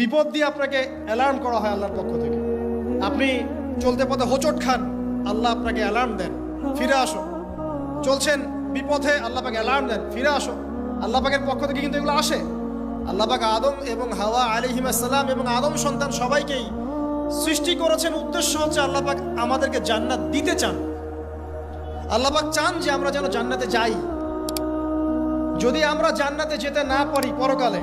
বিপদ দিয়ে আপনাকে অ্যালার্ম করা হয় আল্লাহর পক্ষ থেকে। আপনি চলতে পথে হোঁচট খান, আল্লাহ আপনাকে অ্যালার্ম দেন। ফিরে আসো চলছেন বিপথে, আল্লাহ পাকে অ্যালার্ম দেন। ফিরে আসো আল্লাহ পাকের পক্ষ থেকে কিন্তু এগুলো আসে। আল্লাহ পাক আদম এবং হাওয়া আলিহিমাসাল্লাম এবং আদম সন্তান সবাইকেই সৃষ্টি করেছেন। উদ্দেশ্য হচ্ছে আল্লাহ পাক আমাদেরকে জান্নাত দিতে চান। আল্লাহ পাক চান যে আমরা যেন জান্নাতে যাই। যদি আমরা জান্নাতে যেতে না পারি পরকালে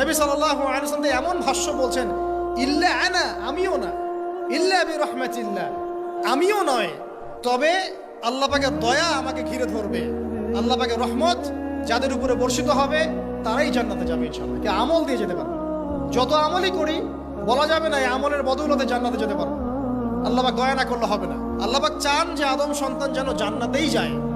নবী সাল্লাল্লাহু আলাইহি ওয়াসাল্লাম এমন ভাষ্য বলছেন, ইল্লা আনা, আমিও না। ইল্লা বি রহমাতিল্লাহ আমিও নয়, তবে আল্লাহ পাকের দয়া আমাকে ঘিরে ধরবে। আল্লাহ পাকের রহমত যাদের উপরে বর্ষিত হবে, তারাই জান্নাতে যাবে ইনশাআল্লাহ। কে আমল দিয়ে যেতে পারবে? যত আমলই করি, বলা যাবে না এই আমলের বদৌলতে জান্নাতে যেতে পারব। আল্লাহবাক দয়া না করলে হবে না। আল্লাহবাক চান যে আদম সন্তান যেন জান্নাতেই যায়।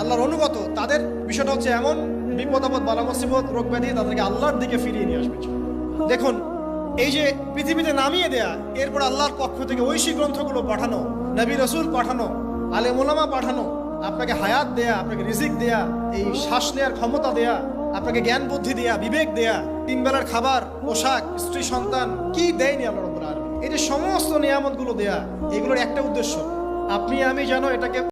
আল্লাহর অনুগত, তাদের বিষয়টা হচ্ছে এমন বিপদ আপদ, বালা মুসিবত, রোগ ব্যাধি তাদেরকে আল্লাহর দিকে ফিরিয়ে নিয়ে আসবে। দেখুন, এই যে পৃথিবীতে নামিয়ে দেয়া, এরপর আল্লাহর পক্ষ থেকে ঐশী গ্রন্থগুলো পাঠানো, নবী রসুল পাঠানো, আলে মোলামা পাঠানো, আপনাকে হায়াত দেয়া, আপনাকে রিজিক দেয়া, এই শ্বাস নেয়ার ক্ষমতা দেয়া, আপনাকে জ্ঞান বুদ্ধি দেয়া, বিবেক দেয়া, তিন বেলার খাবার, পোশাক, স্ত্রী, সন্তান, কি দেয়নি আল্লাহ রব্বুল আলামিন? এই যে সমস্ত নিয়ামতগুলো দেয়া, এগুলোর একটা উদ্দেশ্য, আপনি আমি যেন এটাকে